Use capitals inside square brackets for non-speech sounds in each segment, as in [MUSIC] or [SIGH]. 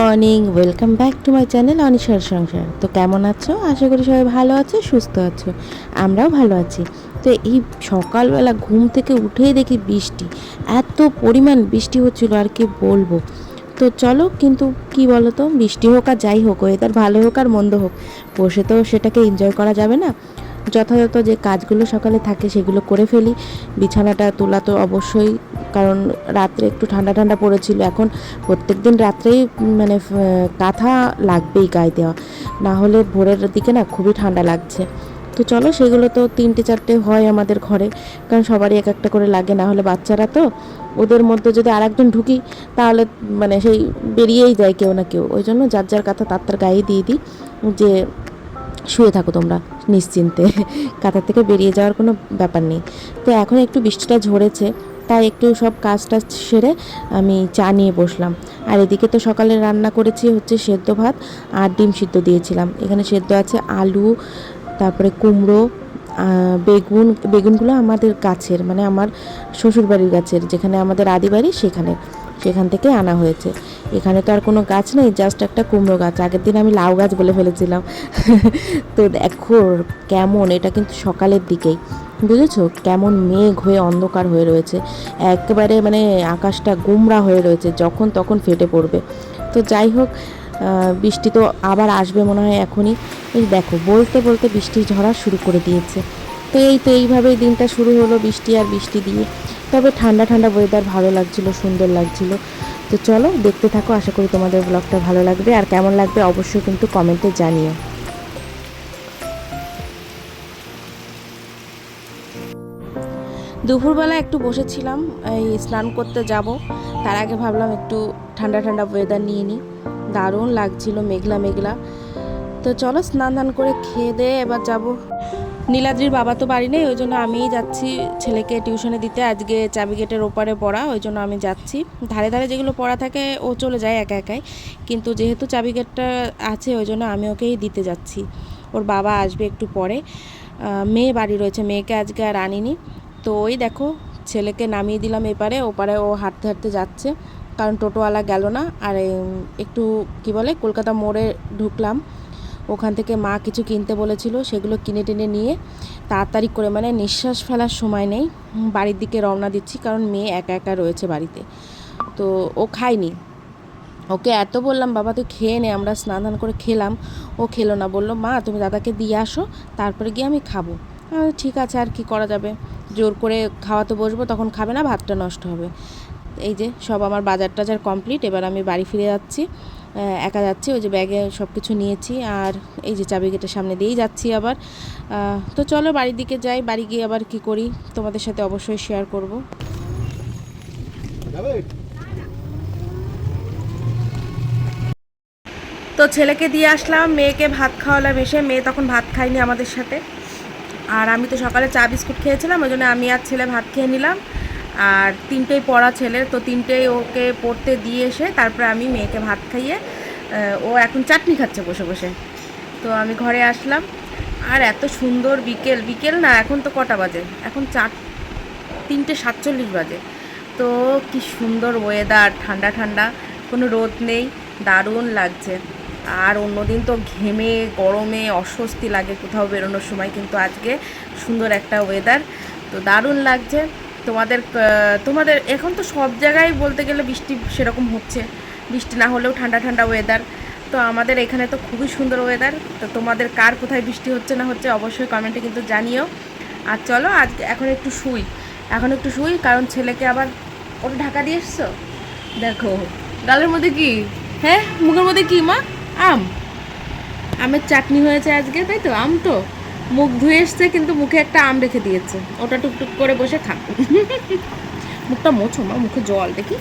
Morning, welcome back to my channel অনিশার সংসার। তো কেমন আছো? আশা করি সবাই ভালো আছো, সুস্থ আছো। আমরাও ভালো আছি। তো এই সকালবেলা ঘুম থেকে উঠেই দেখি বৃষ্টি। এত পরিমাণ বৃষ্টি হচ্ছিল, আর কি বলব? তো চলো, কিন্তু কি বলো তো বৃষ্টি হোক আর যাই হোক ওয়েদার ভালো হোক আর মন্দ হোক, বসে তো সেটাকে এনজয় করা যাবে না। যথাযথ যে কাজগুলো সকালে থাকে সেগুলো করে ফেলি। বিছানাটা তোলা তো অবশ্যই, কারণ রাত্রে একটু ঠান্ডা ঠান্ডা পড়েছিল। এখন প্রত্যেক দিন রাত্রেই মানে কাঁথা লাগবেই গায়ে দেওয়া। না হলে ভোরের দিকে না খুবই ঠান্ডা লাগছে। তো চলো, সেগুলো তো তিনটে চারটে হয় আমাদের ঘরে, কারণ সবারই এক একটা করে লাগে। না হলে বাচ্চারা তো ওদের মধ্যে যদি আরেকজন ঢুকি, তাহলে মানে সেই বেরিয়েই যায় কেউ না কেউ। ওই জন্য যার যার কাঁথা তার তার গায়ে দিয়ে দিই। যে শুয়ে থাকো তোমরা, নিশ্চিন্তে। কাতার থেকে বেরিয়ে যাওয়ার কোনো ব্যাপার নেই। তো এখন একটু বৃষ্টিটা ঝরেছে, তাই একটু সব কাজ টাজ সেরে আমি চা নিয়ে বসলাম। আর এদিকে তো সকালে রান্না করেছি হচ্ছে সেদ্ধ ভাত আর ডিম সিদ্ধ দিয়েছিলাম। এখানে সেদ্ধ আছে আলু, তারপরে কুমড়ো বেগুন, বেগুনগুলো আমাদের গাছের মানে আমার শ্বশুরবাড়ির গাছের, যেখানে আমাদের আদি বাড়ি, সেখানে। সেখান থেকে আনা হয়েছে। এখানে তো আর কোনো গাছ নেই জাস্ট একটা কুমড়ো গাছ। আগের দিন আমি লাউ গাছ বলে ফেলেছিলাম। [LAUGHS] তো দেখো কেমন, এটা কিন্তু সকালের দিকেই। বুঝেছ? কেমন মেঘ হয়ে অন্ধকার হয়ে রয়েছে। একেবারে মানে আকাশটা গুমরা হয়ে রয়েছে, যখন তখন ফেটে পড়বে। তো যাই হোক বৃষ্টি তো আবার আসবে মনে হয় এখনই। দেখো, বলতে বলতে বৃষ্টি ঝরা শুরু করে দিয়েছে। তো এই তো এইভাবেই দিনটা শুরু হলো বৃষ্টি আর বৃষ্টি দিয়ে। তবে ঠান্ডা ঠান্ডা ওয়েদার ভালো লাগছিল, সুন্দর লাগছিল। তো চলো দেখতে থাকো, আশা করি তোমাদের ব্লগটা ভালো লাগবে। আর কেমন লাগবে অবশ্যই কিন্তু কমেন্টে জানিও। দুপুরবেলা একটু বসেছিলাম, এই স্নান করতে যাব। তার আগে ভাবলাম একটু ঠান্ডা ঠান্ডা ওয়েদার নিয়ে নিই দারুণ লাগছিল, মেঘলা মেঘলা। তো চলো স্নান দান করে খেয়ে দিয়ে এবার যাব। নীলাদ্রির বাবা তো বাড়ি নেই ওই জন্য আমিই যাচ্ছি ছেলেকে টিউশনে দিতে। আজকে চাবি গেটের ওপারে পড়া ওই জন্য আমি যাচ্ছি। ধারে ধারে যেগুলো পড়া থাকে ও চলে যায় একা একাই। কিন্তু যেহেতু চাবি গেটটা আছে ওই জন্য আমি ওকেই দিতে যাচ্ছি। ওর বাবা আসবে একটু পরে। মেয়ে বাড়ি রয়েছে, মেয়েকে আজকে আর আনিনি। তো ওই দেখো, ছেলেকে নামিয়ে দিলাম এপারে, ওপারে ও হাঁটতে হাঁটতে যাচ্ছে। কারণ টোটোওয়ালা গেল না, আর একটু কি বলে, কলকাতা মোড়ে ঢুকলাম। ওখান থেকে মা কিছু কিনতে বলেছিল, সেগুলো কিনে টেনে নিয়ে তাড়াতাড়ি করে মানে নিঃশ্বাস ফেলার সময় নেই বাড়ির দিকে রওনা দিচ্ছি, কারণ মেয়ে একা একা রয়েছে বাড়িতে। তো ও খায়নি। ওকে এত বললাম, বাবা, তুই খেয়ে নে, আমরা স্নান ধান করে খেলাম। ও খেলো না, বলল, মা, তুমি দাদাকে দিয়ে আসো, তারপরে গিয়ে আমি খাব। ঠিক আছে, আর কি করা যাবে? জোর করে খাওয়াতে বসবো, তখন খাবে না, ভাতটা নষ্ট হবে। এই যে সব আমার বাজার টাজার কমপ্লিট, এবার আমি বাড়ি ফিরে যাচ্ছি। একা যাচ্ছি, ওই যে ব্যাগে সব কিছু নিয়েছি আর এই যে চাবি গেটের সামনে দিয়েই যাচ্ছি আবার। তো চলো বাড়ির দিকে যাই, বাড়ি গিয়ে আবার কি করি, তোমাদের সাথে অবশ্যই শেয়ার করব। তো ছেলেকে দিয়ে আসলাম, মেয়েকে ভাত খাওয়ালাম এসে, মেয়ে তখন ভাত খায়নি আমাদের সাথে। আর আমি তো সকালে চা বিস্কুট খেয়েছিলাম, ওই জন্য আমি আর ছেলে ভাত খেয়ে নিলাম। আর তিনটেই পড়া ছেলের, তো তিনটেই ওকে পড়তে দিয়ে এসে তারপরে আমি মেয়েকে ভাত খাইয়ে ও এখন চাটনি খাচ্ছে বসে বসে। তো আমি ঘরে আসলাম। আর এত সুন্দর বিকেল বিকেল না, এখন তো কটা বাজে? এখন চার, তিনটে সাতচল্লিশ বাজে। তো কি সুন্দর ওয়েদার ঠান্ডা ঠান্ডা, কোনো রোদ নেই, দারুণ লাগছে। আর অন্যদিন তো ঘেমে, গরমে অস্বস্তি লাগে কোথাও বেরোনোর সময়, কিন্তু আজকে সুন্দর একটা ওয়েদার তো দারুণ লাগছে। তোমাদের তোমাদের এখন তো সব জায়গায় বলতে গেলে বৃষ্টি সেরকম হচ্ছে। বৃষ্টি না হলেও ঠান্ডা ঠান্ডা ওয়েদার তো আমাদের এখানে তো খুবই সুন্দর ওয়েদার তো তোমাদের কার কোথায় বৃষ্টি হচ্ছে না হচ্ছে অবশ্যই কমেন্টে কিন্তু জানিও। আর চলো আজকে এখন একটু শুই। এখন একটু শুই, কারণ ছেলেকে আবার ওটা ঢাকা দিয়ে এসছো? দেখো, গালের মধ্যে কি? হ্যাঁ মুখের মধ্যে কি মা? আম। আমের চাটনি হয়েছে আজকে, তাই তো? আম তো? মুখ ধুয়ে এসছে কিন্তু মুখে একটা আম রেখে দিয়েছে। ওটা টুকটুক করে বসে খা। মুখটা মোছো মা মুখে জল দেখি।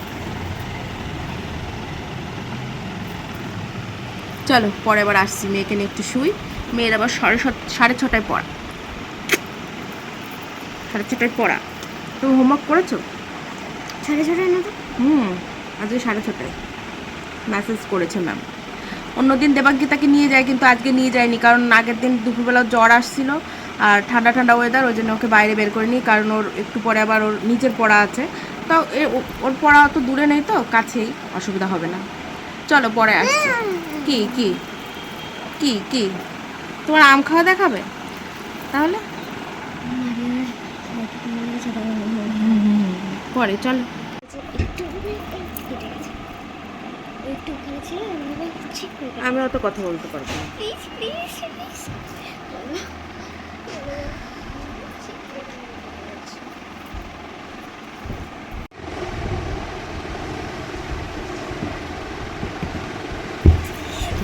চলো পরে আবার আসছি মেয়েকে নিয়ে একটু শুই। মেয়ের আবার সাড়ে সাড়ে ছটায় পড়া। সাড়ে ছটায় পড়া। তুমি হোমওয়ার্ক করেছ? সাড়ে ছটায় না তো? হুম আজকে সাড়ে ছটায়। মেসেজ করেছে ম্যাম অন্যদিন দেবাঙ্কিতাকে নিয়ে যায়, কিন্তু আজকে নিয়ে যায়নি, কারণ আগের দিন দুপুরবেলা জ্বর আসছিল আর ঠান্ডা ঠান্ডা ওয়েদার ওই জন্য ওকে বাইরে বের করে নিই, কারণ ওর একটু পরে আবার ওর নিচের পড়া আছে। ও- ওর পড়া অত দূরে নেই তো, কাছেই, অসুবিধা হবে না। চলো পরে আসছি। কি কি? কি কি? তোমার আম খাওয়া দেখাবে? তাহলে? পরে, চলো একটু কেটে গেছে একটু ছিল আমি অত কথা বলতে পারব না। প্লিজ প্লিজ প্লিজ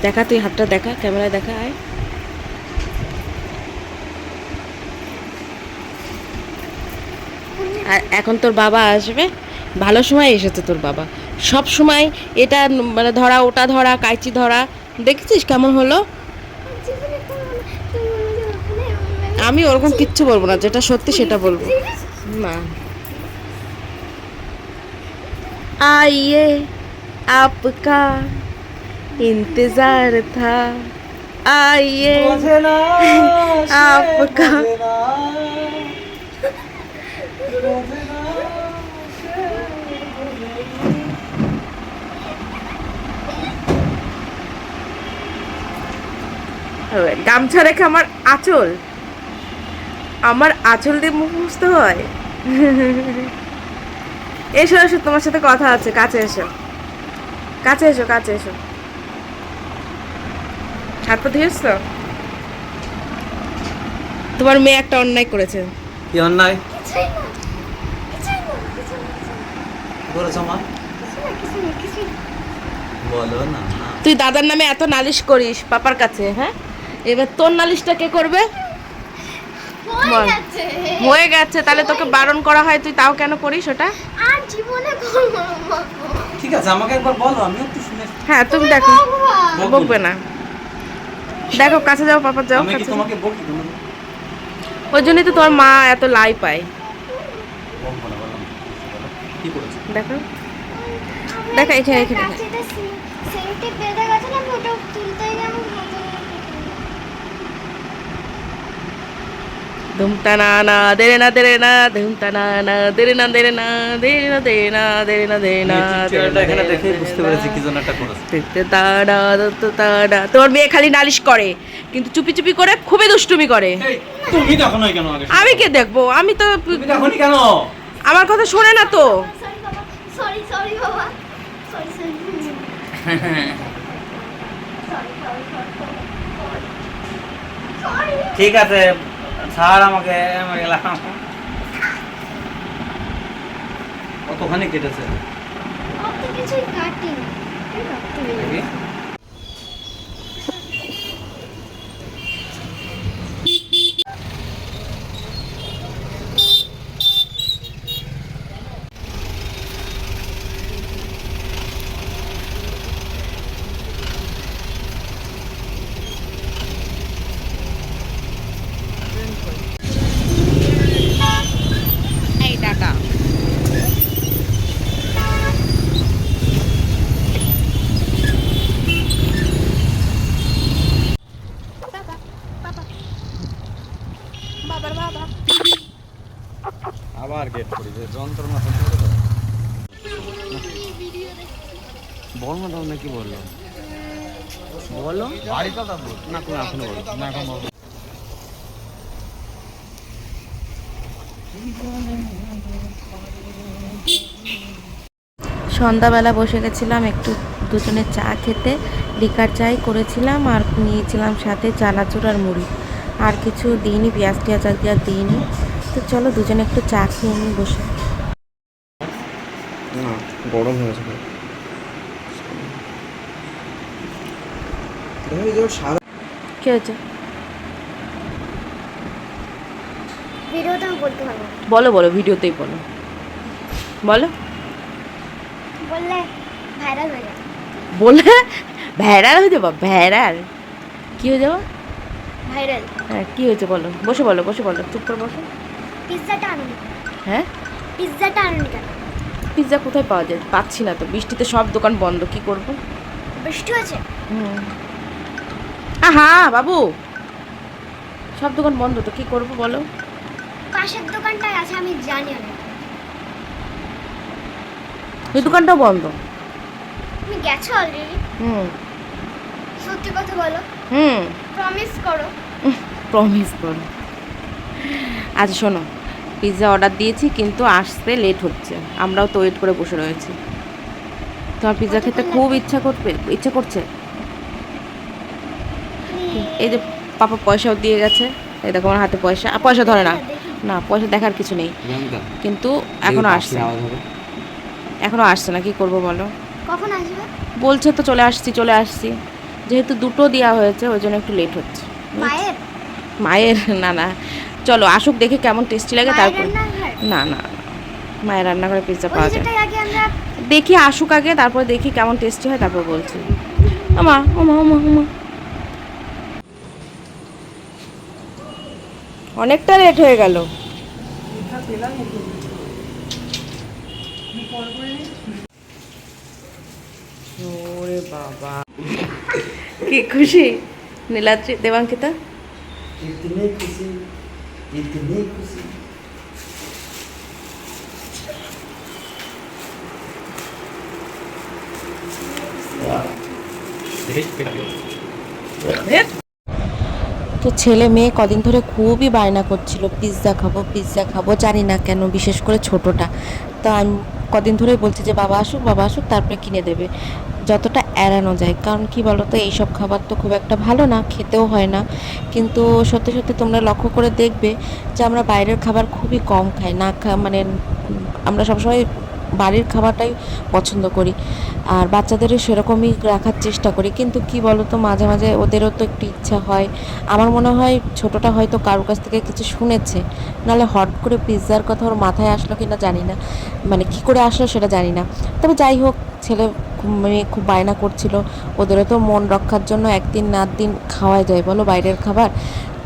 দেখা তুই হাতটা দেখা ক্যামেরায় দেখা আয়। আর এখন তোর বাবা আসবে? ভালো সময় এসেছে তোর বাবা সব সময় এটা ন- মানে ধরা ওটা ধরা কাইচি ধরা দেখেছিস কেমন হলো জীবনে তো তুমি বলো যে ওখানে আমি ওরকম কিচ্ছু বলবো না যেটা সত্যি সেটা বলবো না आइए आपका इंतजार था आइए आपका গামছা রেখে আমার আঁচল। আমার আঁচল দিয়ে মুখ মুছতে হয়। [LAUGHS] এসো এসো তোমার সাথে কথা আছে। কাছে এসো। কাছে এসো কাছে এসো। হাত পা ধুয়েছ তো? তোমার মেয়ে একটা অন্যায় করেছে। কি অন্যায়? তুই দাদার নামে এত নালিশ করিস পাপার কাছে হ্যাঁ? এবার তোর নালিশটা কে করবে? হয়ে বল। গেছে। হয়ে গেছে তাহলে তোকে বারণ করা হয় তুই তাও কেন করিস ওটা? আর জীবনে ঠিক আছে আমাকে একবার বলো আমি একটু শুনে হ্যাঁ তুমি দেখো। বকবে। না। দেখো কাছে যাও পাপার যাও কাছে। তোমাকে বকি ওই জন্যই তো তোমার মা এত লাই পায়। দেখো। দেখো এখানে এখানে এখানে। কাছেটা সেন্টে বেঁধে গেছে না আমি ওটা তুলতে গিয়ে আমার হাতে না না দেরে না দেরে না না না দেরে না দেরে না দেরে না দেরে না দেরে না দেরে না এখানে দেখে বুঝতে পেরেছি কি জন্য একটা করেছ। তাড়া দত্ত তাড়া তোমার মেয়ে খালি নালিশ করে কিন্তু চুপি চুপি করে খুবই দুষ্টুমি করে। তুমি দেখো না কেন আগে? আমি কে দেখব? আমি তো দেখো কেন? আমার কথা শোনে না তো। সরি সরি সরি বাবা। সরি সরি সরি ঠিক আছে। ছাড় আমাকে কতখানি কেটেছে? কিছুই কাটিনি। আবার গেট করি যে যন্ত্রণা হচ্ছে তো বল না তাহলে কি বলল? বলো। বাড়ি কথা বল। না কোনো এখনও বলো। না এখন বলো। সন্ধ্যাবেলা বসে গেছিলাম একটু দুজনে চা খেতে। লিকার চাই করেছিলাম আর নিয়েছিলাম সাথে চানাচুর আর মুড়ি। আর কিছু দিইনি পেঁয়াজ টিয়াজ আর দিইনি। তো চলো দুজনে একটু চা খেয়ে নিই বসে। না গরম কি হয়েছে? বলতে পারব বলো বলো ভিডিওতেই বলো। বলো। বললে ভাইরাল হয়ে যাবে। বলে ভ্যাড়াল হয়ে যাব ভ্যাড়াল কি হয়ে যাব? ভাইরাল হ্যাঁ কি হয়েছে বলো? বসে বলো বসে বলো চুপ করে বসো। পিৎজাটা আনুন। হ্যাঁ? পিৎজাটা আনুন কেন পিৎজা কোথায় পাওয়া যায়? পাচ্ছি না তো। বৃষ্টিতে সব দোকান বন্ধ কি করব? বৃষ্টি হয়েছে? হুম। হ্যাঁ বাবু! সব দোকান বন্ধ তো কি করব বলো? পাশের দোকানটায় আছে আমি জানি অনেক ওই দোকানটাও বন্ধ? তুমি গেছো অলরেডি হুম। সত্যি কথা বলো। হুম। প্রমিস করো। প্রমিস করো। আচ্ছা শোনো। পিৎজা অর্ডার দিয়েছি কিন্তু আসতে লেট হচ্ছে। আমরাও তো ওয়েট করে বসে রয়েছি। তোমার পিৎজা খেতে খুব ইচ্ছা করবে ইচ্ছা করছে? এই যে পাপা পয়সাও দিয়ে গেছে। এই দেখো আমার হাতে পয়সা। পয়সা ধরে না। না পয়সা দেখার কিছু নেই। কিন্তু এখনও আসছে। এখনও আসছে না কি করব বলো? কখন আসবে? বলছে তো চলে আসছি চলে আসছি। যেহেতু দুটো দেওয়া হয়েছে ওই জন্য একটু লেট হচ্ছে। মায়ের? মায়ের? না না। চলো আসুক দেখে কেমন টেস্টি লাগে তারপর না না। মায়ের রান্না করে পিৎজা পাওয়া যায় দেখি আসুক আগে তারপর দেখি কেমন টেস্টি হয় তারপর বলছি। ওমা ওমা ওমা ওমা। অনেকটা লেট হয়ে গেল। ওরে বাবা। কি খুশি? নীলাদ্রি দেবাঙ্কিতা? Ele também তো ছেলে মেয়ে কদিন ধরে খুবই বায়না করছিল পিৎজা খাব পিৎজা খাব জানি না কেন বিশেষ করে ছোটটা। তা আমি কদিন ধরে বলছি যে বাবা আসুক বাবা আসুক তারপরে কিনে দেবে। যতটা এড়ানো যায়। কারণ কি বলো তো এইসব খাবার তো খুব একটা ভালো না, খেতেও হয় না। কিন্তু সত্যি সত্যি তোমরা লক্ষ্য করে দেখবে যে আমরা বাইরের খাবার খুবই কম খাই, না খা মানে আমরা সবসময় বাড়ির খাবারটাই পছন্দ করি। আর বাচ্চাদেরও সেরকমই রাখার চেষ্টা করি। কিন্তু কি বলো তো মাঝে মাঝে ওদেরও তো একটু ইচ্ছা হয়। আমার মনে হয় ছোটোটা হয়তো কারোর কাছ থেকে কিছু শুনেছে, নাহলে হট করে পিৎজার কথা ওর মাথায় আসলো কিনা জানি না। মানে কি করে আসলো সেটা জানি না। তবে যাই হোক, ছেলে খুব- মানে খুব বায়না করছিল। ওদেরও তো মন রক্ষার জন্য একদিন না দিন খাওয়াই যায়, বলো বাইরের খাবার।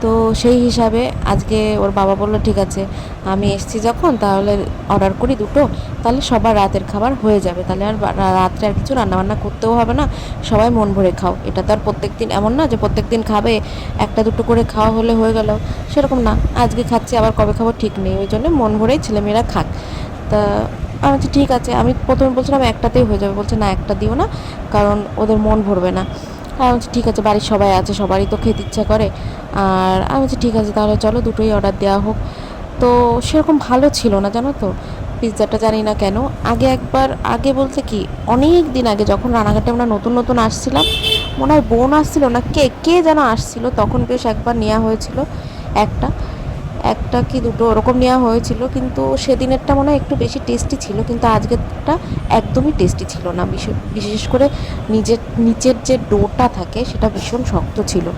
তো সেই হিসাবে আজকে ওর বাবা বলল, ঠিক আছে, আমি এসছি যখন, তাহলে অর্ডার করি দুটো, তাহলে সবার রাতের খাবার হয়ে যাবে। তাহলে আর রাত্রে আর কিছু রান্নাবান্না করতেও হবে না, সবাই মন ভরে খাও। এটা তো আর প্রত্যেক দিন এমন না যে প্রত্যেক দিন খাবে, একটা দুটো করে খাওয়া হলে হয়ে গেল। সেরকম না, আজকে খাচ্ছি, আবার কবে খাব ঠিক নেই। ওই জন্য মন ভরেই ছেলেমেয়েরা খাক। তা আমি বলছি, ঠিক আছে। আমি প্রথমে বলছিলাম, একটাতেই হয়ে যাবে। বলছে, না, একটা দিও না, কারণ ওদের মন ভরবে না। আমি বলছি, ঠিক আছে, বাড়ির সবাই আছে, সবারই তো খেতে ইচ্ছা করে। আর আমি বলছি, ঠিক আছে, তাহলে চলো, দুটোই অর্ডার দেওয়া হোক। তো সেরকম ভালো ছিল না, জানো তো? পিৎজাটা জানি না কেন। আগে একবার, আগে বলতে কি, অনেক দিন আগে যখন রানাঘাটে আমরা নতুন নতুন আসছিলাম, মনে হয় বোন আসছিল না, কে কে যেন আসছিল, তখন বেশ একবার নেওয়া হয়েছিল একটা। একটা কি দুটো ওরকম নেওয়া হয়েছিল কিন্তু সেদিনেরটা মনে হয় একটু বেশি টেস্টি ছিল কিন্তু আজকেরটা একদমই টেস্টি ছিল না। বিশে- বিশেষ করে নিজের নিচের যে ডোটা থাকে সেটা ভীষণ শক্ত ছিল।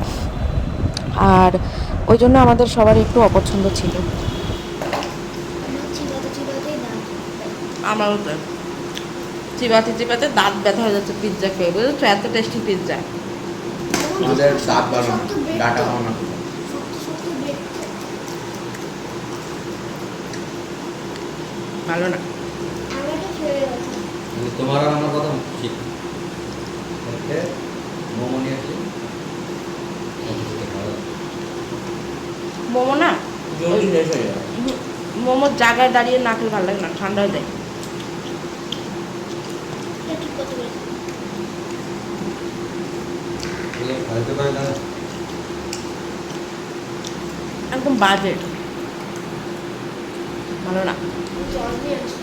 আর ওই জন্য আমাদের সবার একটু অপছন্দ ছিল। আমারও তো চিবাতে চিবাতে দাঁত ব্যথা হয়ে যাচ্ছে পিৎজা খেয়ে। বুঝেছ? এত টেস্টি পিৎজা আমাদের দাঁত বানানো ডাটা বানানো শক্ত শক্ত ব্রেড ভালো না। তোমার আর আমার কথা ঠিক। ওকে মোমো নিয়ে আসি। মোমো না? মোমোর জায়গায় দাঁড়িয়ে না খেলে ভালো লাগে না ঠান্ডা হয়ে দাদা একদম বাজে ভালো না জল দিয়ে আসি